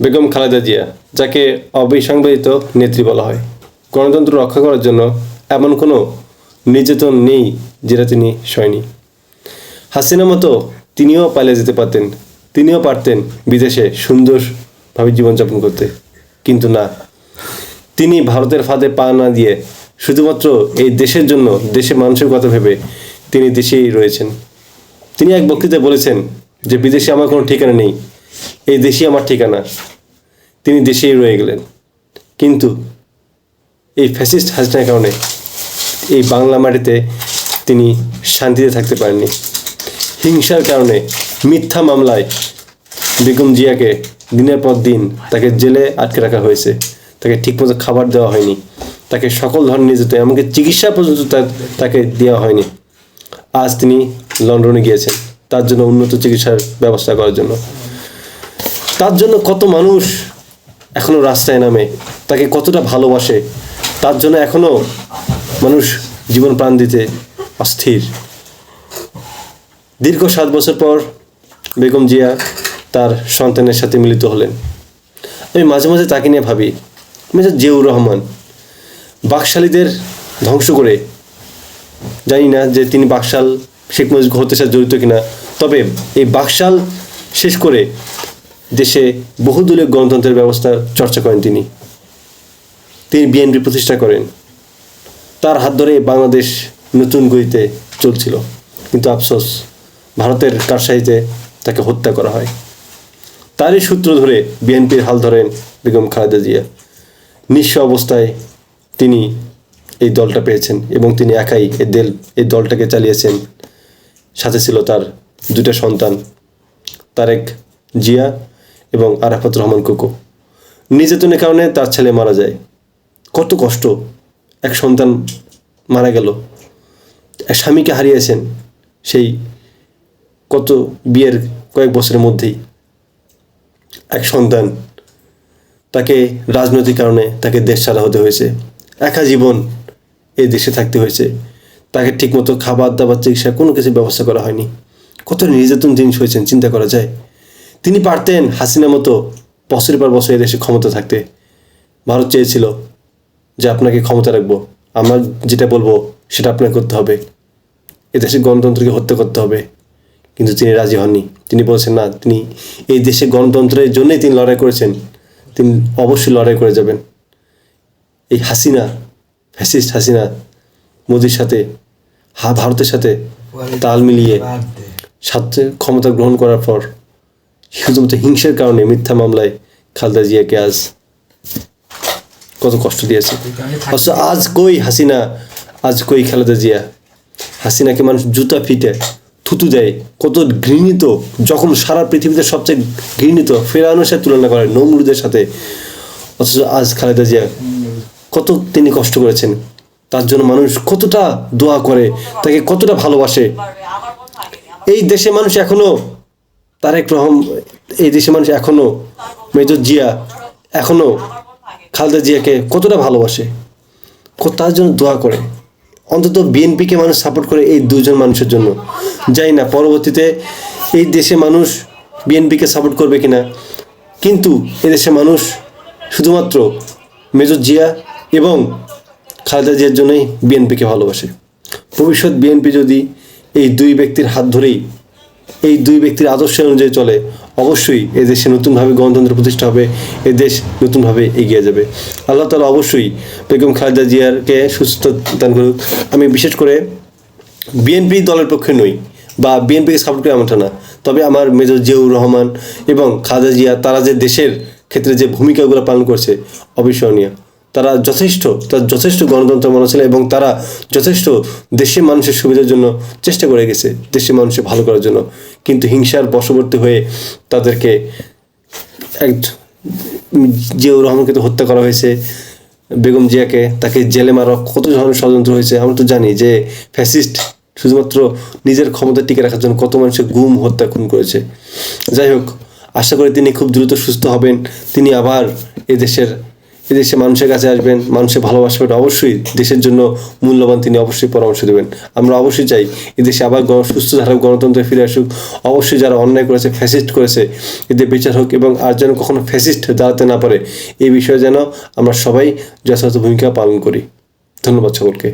বেগম খালেদা জিয়া, যাকে অবিসংবাদিত নেত্রী বলা হয়। গণতন্ত্র রক্ষা করার জন্য এমন কোনো নির্যাতন নেই যেটা তিনি সয়নি। হাসিনা মতো তিনিও পালিয়ে যেতে পারতেন, তিনিও পারতেন বিদেশে সুন্দরভাবে জীবনযাপন করতে। কিন্তু না, তিনি ভারতের ফাঁদে পা না দিয়ে শুধুমাত্র এই দেশের জন্য, দেশের মানুষের কথা ভেবে তিনি দেশেই রয়েছেন। তিনি এক বক্তৃতায় বলেছেন যে, বিদেশে আমার কোনো ঠিকানা নেই এই দেশই আমার ঠিকানা। তিনি দেশেই রয়ে গেলেন। কিন্তু এই ফ্যাসিস্ট হাসিনার কারণে এই বাংলা মাটিতে তিনি শান্তিতে থাকতে পারেননি। হিংসার কারণে মিথ্যা মামলায় বেগম জিয়াকে দিনের পর দিন তাকে জেলে আটকে রাখা হয়েছে। তাকে ঠিকমতো খাবার দেওয়া হয়নি। তাকে সকল ধরনের নির্যাতন, এমনকি চিকিৎসা পর্যন্ত তাকে দেওয়া হয়নি। আজ তিনি লন্ডনে গিয়েছেন। তার জন্য উন্নত চিকিৎসার ব্যবস্থা করার জন্য। তার জন্য কত মানুষ এখনও রাস্তায় নামে, তাকে কতটা ভালোবাসে, তার জন্য এখনও মানুষ জীবন প্রাণ দিতে অস্থির। দীর্ঘ সাত বছর পর বেগম জিয়া তার সন্তানের সাথে মিলিত হলেন। আমি মাঝে মাঝে তাকে নিয়ে ভাবি মেজর জিয়াউর রহমান, বাকশালীদের ধ্বংস করে। জানি না যে তিনি বাকশাল শেখ মুজিব হত্যা সাথে জড়িত কিনা, তবে এই বাকশাল শেষ করে দেশে বহুদলীয় গণতন্ত্রের ব্যবস্থার চর্চা করেন তিনি। তিনি বিএনপি প্রতিষ্ঠা করেন। তার হাত ধরে বাংলাদেশ নতুন গতিতে চলছিল। কিন্তু আফসোস, ভারতের কারসাইতে তাকে হত্যা করা হয়। তারই সূত্র ধরে বিএনপির হাল ধরেন বেগম খালেদা জিয়া। নিঃস্ব অবস্থায় তিনি এই দলটা পেয়েছেন এবং তিনি একাই এই দেল এই দলটাকে চালিয়েছেন। সাথে ছিল তার দুটা সন্তান, তারেক জিয়া এবং আরাফাত রহমান কুকু। নির্যাতনের কারণে তার ছেলে মারা যায়। কত কষ্ট। এক সন্তান মারা গেল। এক স্বামীকে হারিয়েছেন সেই কত বিয়ের কয়েক বছরের মধ্যেই। এক সন্তান তাকে রাজনৈতিক কারণে তাকে দেশ ছাড়া হতে হয়েছে। একা জীবন এই দেশে থাকতে হয়েছে। তাকে ঠিকমতো খাবার দাবার চিকিৎসা কোনো কিছু ব্যবস্থা করা হয়নি। কত নির্যাতন জিনিস হয়েছেন, চিন্তা করা যায়। তিনি পারতেন হাসিনা মতো বছরের পর বছর এদেশে ক্ষমতা থাকতে। ভারত চেয়েছিল যে আপনাকে ক্ষমতা রাখব। আমরা যেটা বলব সেটা আপনাকে করতে হবে। এদেশে গণতন্ত্রকে হত্যা করতে হবে। কিন্তু তিনি রাজি হননি। তিনি বলছেন না তিনি এই দেশে গণতন্ত্রের জন্যই তিনি লড়াই করেছেন। তিনি অবশ্যই লড়াই করে যাবেন। এই হাসিনা ফ্যাসিস্ট হাসিনা মোদির সাথে হা ভারতের সাথে তাল মিলিয়ে সাথে ক্ষমতা গ্রহণ করার পর শুধুমাত্র হিংসার কারণে মিথ্যা মামলায় খালেদা জিয়াকে আজ কত কষ্ট দিয়েছে। অথচ আজ কই হাসিনা, আজ কই খালেদা জিয়া? হাসিনাকে মানুষ জুতা ফিটে, থুতু দেয়, কত ঘৃণিত, যখন সারা পৃথিবীতে সবচেয়ে ঘৃণিত ফেরানোর সাথে তুলনা করে নমরুদের সাথে। অথচ আজ খালেদা জিয়া কত তিনি কষ্ট করেছেন, তার জন্য মানুষ কতটা দোয়া করে, তাকে কতটা ভালোবাসে। এই দেশে মানুষ এখনও তারেক রহম, এই দেশে মানুষ এখনও মেজর জিয়া, এখনও খালেদা জিয়াকে কতটা ভালোবাসে? তার জন্য দোয়া করে। অন্তত বিএনপিকে মানুষ সাপোর্ট করে এই দুজন মানুষের জন্য। জানি না পরবর্তীতে এই দেশে মানুষ বিএনপিকে সাপোর্ট করবে কিনা। কিন্তু এদেশে মানুষ শুধুমাত্র মেজর জিয়া এবং খালেদা জিয়ার জন্যই বিএনপিকে ভালোবাসে। ভবিষ্যৎ বিএনপি যদি এই দুই ব্যক্তির হাত ধরেই এই দুই ব্যক্তির আদর্শ অনুযায়ী চলে, অবশ্যই এ দেশে নতুনভাবে গণতন্ত্র প্রতিষ্ঠা হবে এ দেশ নতুনভাবে এগিয়ে যাবে। আল্লাহ তালা অবশ্যই বেগম খালেদা জিয়ারকে সুস্থ দান করুক। আমি বিশেষ করে বিএনপি দলের পক্ষে নই বা বিএনপিকে সাপোর্ট করে এমনটা না। তবে আমার মেজর জিয়াউর রহমান এবং খালেদা জিয়া, তারা যে দেশের ক্ষেত্রে যে ভূমিকাগুলো পালন করছে, অবিস্মরণীয়। তারা যথেষ্ট, তার যথেষ্ট গণতন্ত্র মনে ছিল এবং তারা যথেষ্ট দেশের মানুষের সুবিধার জন্য চেষ্টা করে গেছে দেশের মানুষের ভালো করার জন্য। কিন্তু হিংসার বশবর্তী হয়ে তাদেরকে এক জিয়াউর রহমানকে তো হত্যা করা হয়েছে, বেগম জিয়াকে, তাকে জেলে মারা কত ধরনের ষড়যন্ত্র হয়েছে, আমরা তো জানি যে ফ্যাসিস্ট শুধুমাত্র নিজের ক্ষমতা টিকে রাখার জন্য কত মানুষের গুম, হত্যা, খুন করেছে। যাই হোক, আশা করি তিনি খুব দ্রুত সুস্থ হবেন, তিনি আবার এদেশের এদেশে মানুষের কাছে আসবেন, মানুষের ভালোবাসবেন অবশ্যই দেশের জন্য মূল্যবান তিনি অবশ্যই পরামর্শ দেবেন। আমরা অবশ্যই চাই এদেশে আবার সুস্থ ধারা গণতন্ত্রে ফিরে আসুক। অবশ্যই যারা অন্যায় করেছে, ফ্যাসিস্ট করেছে, এদের বিচার হোক এবং আর যেন কখনো ফ্যাসিস্ট দাঁড়াতে না পারে, এই বিষয়ে যেন আমরা সবাই যথাযথ ভূমিকা পালন করি। ধন্যবাদ সকলকে।